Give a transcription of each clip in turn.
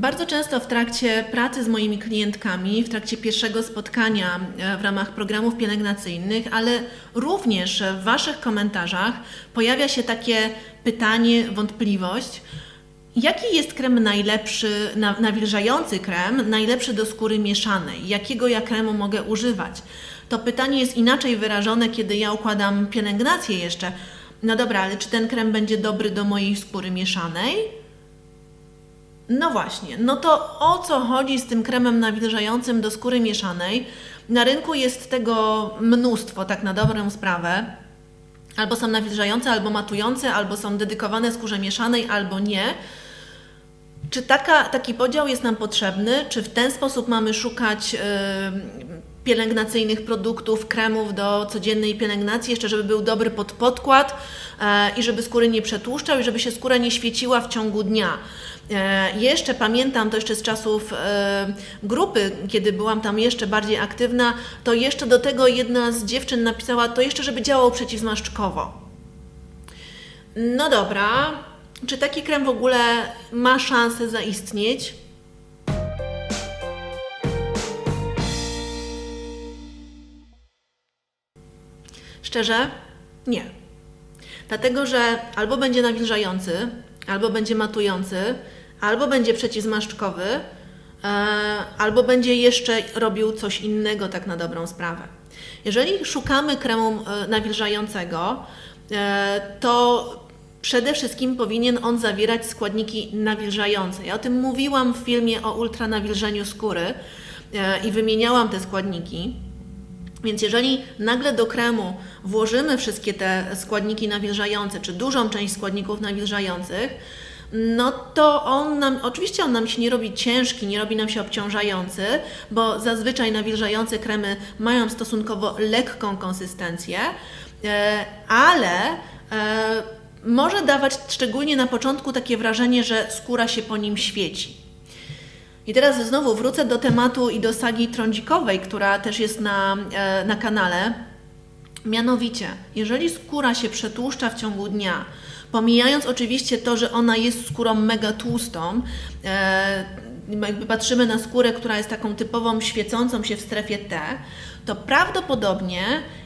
Bardzo często w trakcie pracy z moimi klientkami, w trakcie pierwszego spotkania e, w ramach programów pielęgnacyjnych, ale również w Waszych komentarzach pojawia się takie pytanie, wątpliwość, jaki jest krem najlepszy, na- nawilżający krem, najlepszy do skóry mieszanej? Jakiego ja kremu mogę używać? To pytanie jest inaczej wyrażone, kiedy ja układam pielęgnację jeszcze. No dobra, ale czy ten krem będzie dobry do mojej skóry mieszanej? No właśnie, no to o co chodzi z tym kremem nawilżającym do skóry mieszanej? Na rynku jest tego mnóstwo, tak na dobrą sprawę. Albo są nawilżające, albo matujące, albo są dedykowane skórze mieszanej, albo nie. Czy taka, taki podział jest nam potrzebny? Czy w ten sposób mamy szukać pielęgnacyjnych produktów, kremów do codziennej pielęgnacji, jeszcze żeby był dobry pod podkład e, i żeby skóry nie przetłuszczał i żeby się skóra nie świeciła w ciągu dnia? E, jeszcze pamiętam to jeszcze z czasów e, grupy, kiedy byłam tam jeszcze bardziej aktywna, to jeszcze do tego jedna z dziewczyn napisała, to jeszcze żeby działał przeciwzmarszczkowo. No dobra, czy taki krem w ogóle ma szansę zaistnieć? Szczerze? Nie. Dlatego, że albo będzie nawilżający, albo będzie matujący, albo będzie przeciwzmarszczkowy, e, albo będzie jeszcze robił coś innego tak na dobrą sprawę. Jeżeli szukamy kremu e, nawilżającego, e, to przede wszystkim powinien on zawierać składniki nawilżające. Ja o tym mówiłam w filmie o ultranawilżeniu skóry i wymieniałam te składniki. Więc jeżeli nagle do kremu włożymy wszystkie te składniki nawilżające, czy dużą część składników nawilżających, no to on nam, oczywiście on nam się nie robi ciężki, nie robi nam się obciążający, bo zazwyczaj nawilżające kremy mają stosunkowo lekką konsystencję, e, ale e, może dawać szczególnie na początku takie wrażenie, że skóra się po nim świeci. I teraz znowu wrócę do tematu i do sagi trądzikowej, która też jest na, e, na kanale. Mianowicie, jeżeli skóra się przetłuszcza w ciągu dnia, pomijając oczywiście to, że ona jest skórą mega tłustą, e, jakby patrzymy na skórę, która jest taką typową świecącą się w strefie T, to prawdopodobnie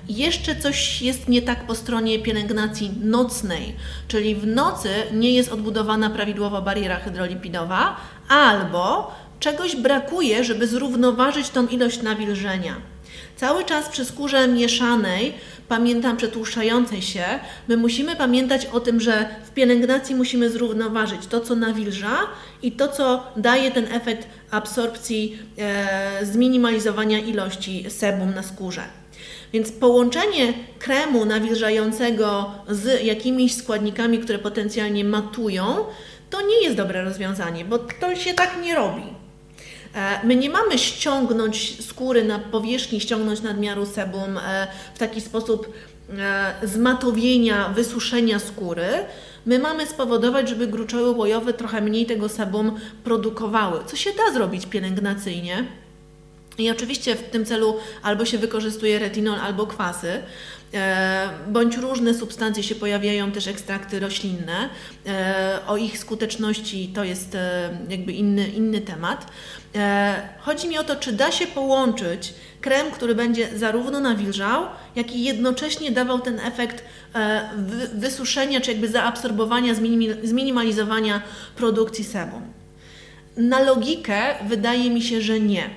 jeszcze coś jest nie tak po stronie pielęgnacji nocnej, czyli w nocy nie jest odbudowana prawidłowo bariera hydrolipidowa, albo czegoś brakuje, żeby zrównoważyć tą ilość nawilżenia. Cały czas przy skórze mieszanej, pamiętam przetłuszczającej się, my musimy pamiętać o tym, że w pielęgnacji musimy zrównoważyć to, co nawilża i to, co daje ten efekt absorpcji, e, zminimalizowania ilości sebum na skórze. Więc połączenie kremu nawilżającego z jakimiś składnikami, które potencjalnie matują, to nie jest dobre rozwiązanie, bo to się tak nie robi. E, My nie mamy ściągnąć skóry na powierzchni, ściągnąć nadmiaru sebum e, w taki sposób e, zmatowienia, wysuszenia skóry. My mamy spowodować, żeby gruczoły łojowe trochę mniej tego sebum produkowały, co się da zrobić pielęgnacyjnie. I oczywiście w tym celu albo się wykorzystuje retinol, albo kwasy, e, bądź różne substancje się pojawiają, też ekstrakty roślinne. E, O ich skuteczności to jest e, jakby inny, inny temat. Chodzi mi o to, czy da się połączyć krem, który będzie zarówno nawilżał, jak i jednocześnie dawał ten efekt wy- wysuszenia, czy jakby zaabsorbowania, zminimalizowania produkcji sebum. Na logikę wydaje mi się, że nie.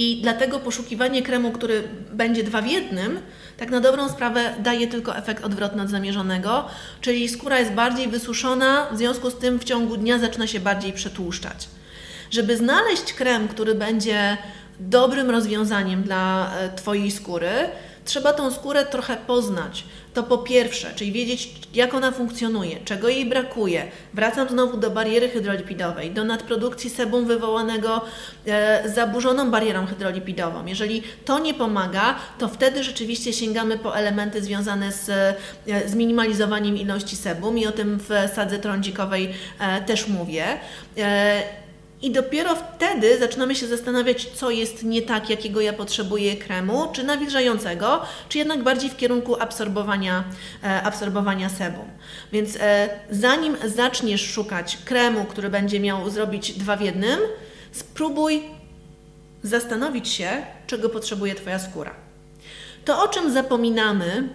I dlatego poszukiwanie kremu, który będzie dwa w jednym, tak na dobrą sprawę daje tylko efekt odwrotny od zamierzonego, czyli skóra jest bardziej wysuszona, w związku z tym w ciągu dnia zaczyna się bardziej przetłuszczać. Żeby znaleźć krem, który będzie dobrym rozwiązaniem dla e, Twojej skóry, trzeba tą skórę trochę poznać. To po pierwsze, czyli wiedzieć, jak ona funkcjonuje, czego jej brakuje. Wracam znowu do bariery hydrolipidowej, do nadprodukcji sebum wywołanego e, zaburzoną barierą hydrolipidową. Jeżeli to nie pomaga, to wtedy rzeczywiście sięgamy po elementy związane z e, zminimalizowaniem ilości sebum i o tym w sadze trądzikowej e, też mówię. E, I dopiero wtedy zaczynamy się zastanawiać, co jest nie tak, jakiego ja potrzebuję kremu, czy nawilżającego, czy jednak bardziej w kierunku absorbowania, e, absorbowania sebum. Więc e, zanim zaczniesz szukać kremu, który będzie miał zrobić dwa w jednym, spróbuj zastanowić się, czego potrzebuje Twoja skóra. To, o czym zapominamy,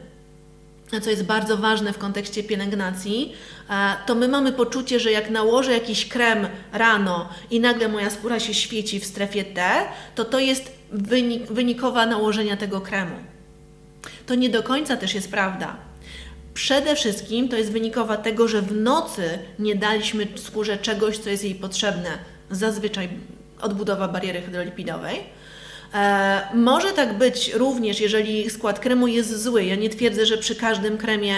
co jest bardzo ważne w kontekście pielęgnacji, e, to my mamy poczucie, że jak nałożę jakiś krem rano i nagle moja skóra się świeci w strefie T, to to jest wynik, wynikowa nałożenia tego kremu. To nie do końca też jest prawda. Przede wszystkim to jest wynikowa tego, że w nocy nie daliśmy skórze czegoś, co jest jej potrzebne. Zazwyczaj odbudowa bariery hydrolipidowej. E, może tak być również, jeżeli skład kremu jest zły. Ja nie twierdzę, że przy każdym kremie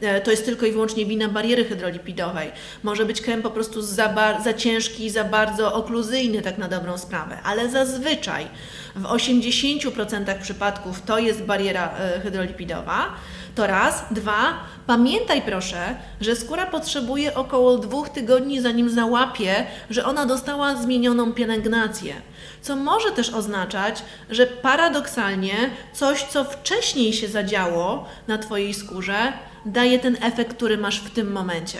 e, to jest tylko i wyłącznie wina bariery hydrolipidowej. Może być krem po prostu za, za ciężki, za bardzo okluzyjny, tak na dobrą sprawę, ale zazwyczaj w 80% przypadków to jest bariera e, hydrolipidowa. To raz. Dwa, pamiętaj proszę, że skóra potrzebuje około dwóch tygodni, zanim załapie, że ona dostała zmienioną pielęgnację. Co może też oznaczać, że paradoksalnie coś, co wcześniej się zadziało na Twojej skórze, daje ten efekt, który masz w tym momencie.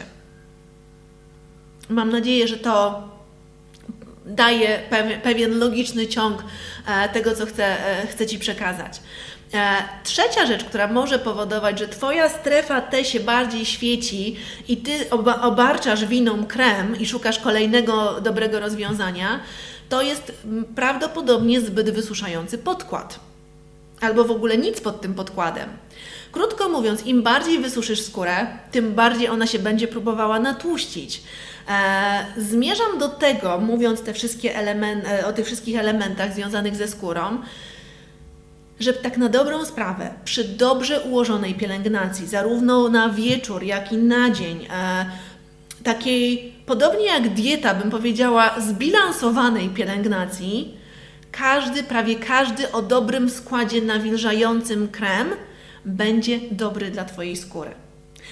Mam nadzieję, że to daje pew- pewien logiczny ciąg e, tego, co chcę, e, Ci przekazać. E, Trzecia rzecz, która może powodować, że Twoja strefa T się bardziej świeci i Ty oba- obarczasz winą krem i szukasz kolejnego dobrego rozwiązania, to jest prawdopodobnie zbyt wysuszający podkład. Albo w ogóle nic pod tym podkładem. Krótko mówiąc, im bardziej wysuszysz skórę, tym bardziej ona się będzie próbowała natłuścić. E, zmierzam do tego, mówiąc te wszystkie elemen- e, o tych wszystkich elementach związanych ze skórą, że tak na dobrą sprawę, przy dobrze ułożonej pielęgnacji, zarówno na wieczór, jak i na dzień, e, takiej, podobnie jak dieta, bym powiedziała, zbilansowanej pielęgnacji, każdy, prawie każdy o dobrym składzie nawilżającym krem będzie dobry dla Twojej skóry.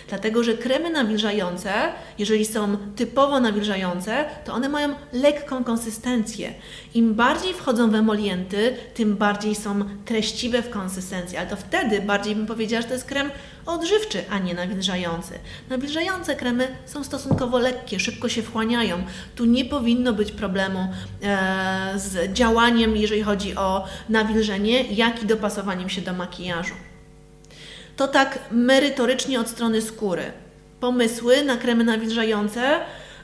Dlatego, że kremy nawilżające, jeżeli są typowo nawilżające, to one mają lekką konsystencję. Im bardziej wchodzą w emolienty, tym bardziej są treściwe w konsystencji, ale to wtedy bardziej bym powiedziała, że to jest krem odżywczy, a nie nawilżający. Nawilżające kremy są stosunkowo lekkie, szybko się wchłaniają. Tu nie powinno być problemu e, z działaniem, jeżeli chodzi o nawilżenie, jak i dopasowaniem się do makijażu. To tak merytorycznie od strony skóry. Pomysły na kremy nawilżające.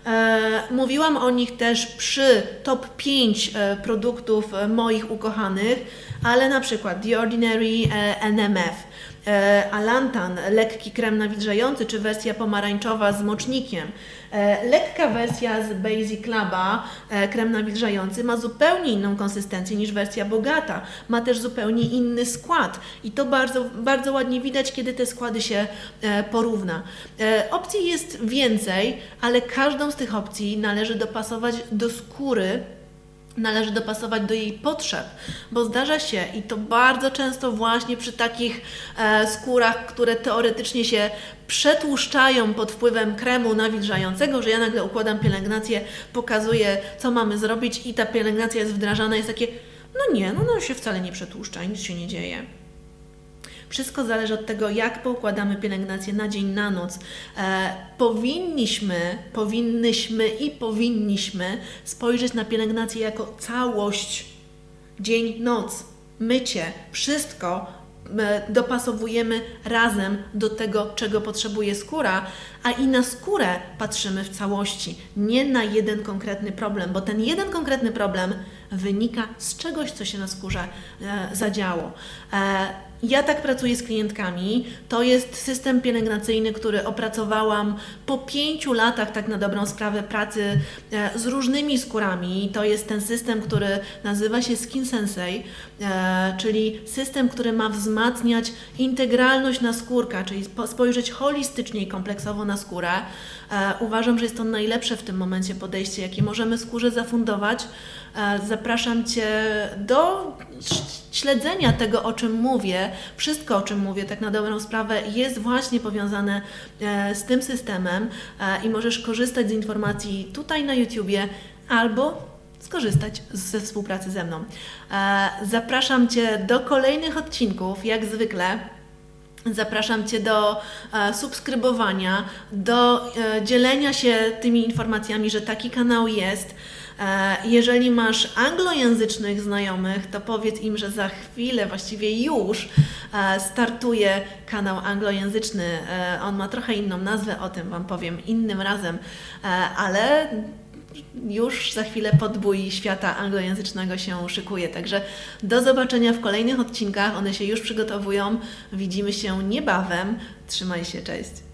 E, mówiłam o nich też przy top 5 e, produktów e, moich ukochanych, ale na przykład The Ordinary e, NMF, e, Alantan, lekki krem nawilżający, czy wersja pomarańczowa z mocznikiem. E, lekka wersja z Basic Laba, krem nawilżający, ma zupełnie inną konsystencję niż wersja bogata. Ma też zupełnie inny skład i to bardzo, bardzo ładnie widać, kiedy te składy się porówna. Opcji jest więcej, ale każdą z tych opcji należy dopasować do skóry należy dopasować do jej potrzeb, bo zdarza się i to bardzo często właśnie przy takich e, skórach, które teoretycznie się przetłuszczają pod wpływem kremu nawilżającego, że ja nagle układam pielęgnację, pokazuję co mamy zrobić i ta pielęgnacja jest wdrażana, jest takie, no nie, no ona się wcale nie przetłuszcza, nic się nie dzieje. Wszystko zależy od tego, jak poukładamy pielęgnację na dzień, na noc. E, powinniśmy, powinnyśmy i powinniśmy spojrzeć na pielęgnację jako całość. Dzień, noc, mycie, wszystko e, dopasowujemy razem do tego, czego potrzebuje skóra, a i na skórę patrzymy w całości, nie na jeden konkretny problem, bo ten jeden konkretny problem wynika z czegoś, co się na skórze e, zadziało. E, ja tak pracuję z klientkami. To jest system pielęgnacyjny, który opracowałam po pięciu latach, tak na dobrą sprawę, pracy e, z różnymi skórami. To jest ten system, który nazywa się Skin Sensei, e, czyli system, który ma wzmacniać integralność naskórka, czyli spo- spojrzeć holistycznie i kompleksowo na skórę. E, Uważam, że jest to najlepsze w tym momencie podejście, jakie możemy skórze zafundować. Zapraszam Cię do śledzenia tego, o czym mówię. Wszystko, o czym mówię, tak na dobrą sprawę, jest właśnie powiązane e, z tym systemem e, i możesz korzystać z informacji tutaj na YouTubie, albo skorzystać ze współpracy ze mną. E, Zapraszam Cię do kolejnych odcinków, jak zwykle. Zapraszam Cię do subskrybowania, do dzielenia się tymi informacjami, że taki kanał jest. E, jeżeli masz anglojęzycznych znajomych, to powiedz im, że za chwilę, właściwie już, e, startuje kanał anglojęzyczny. E, on ma trochę inną nazwę, o tym Wam powiem innym razem, ale już za chwilę podbój świata anglojęzycznego się szykuje. Także do zobaczenia w kolejnych odcinkach. One się już przygotowują. Widzimy się niebawem. Trzymaj się, cześć.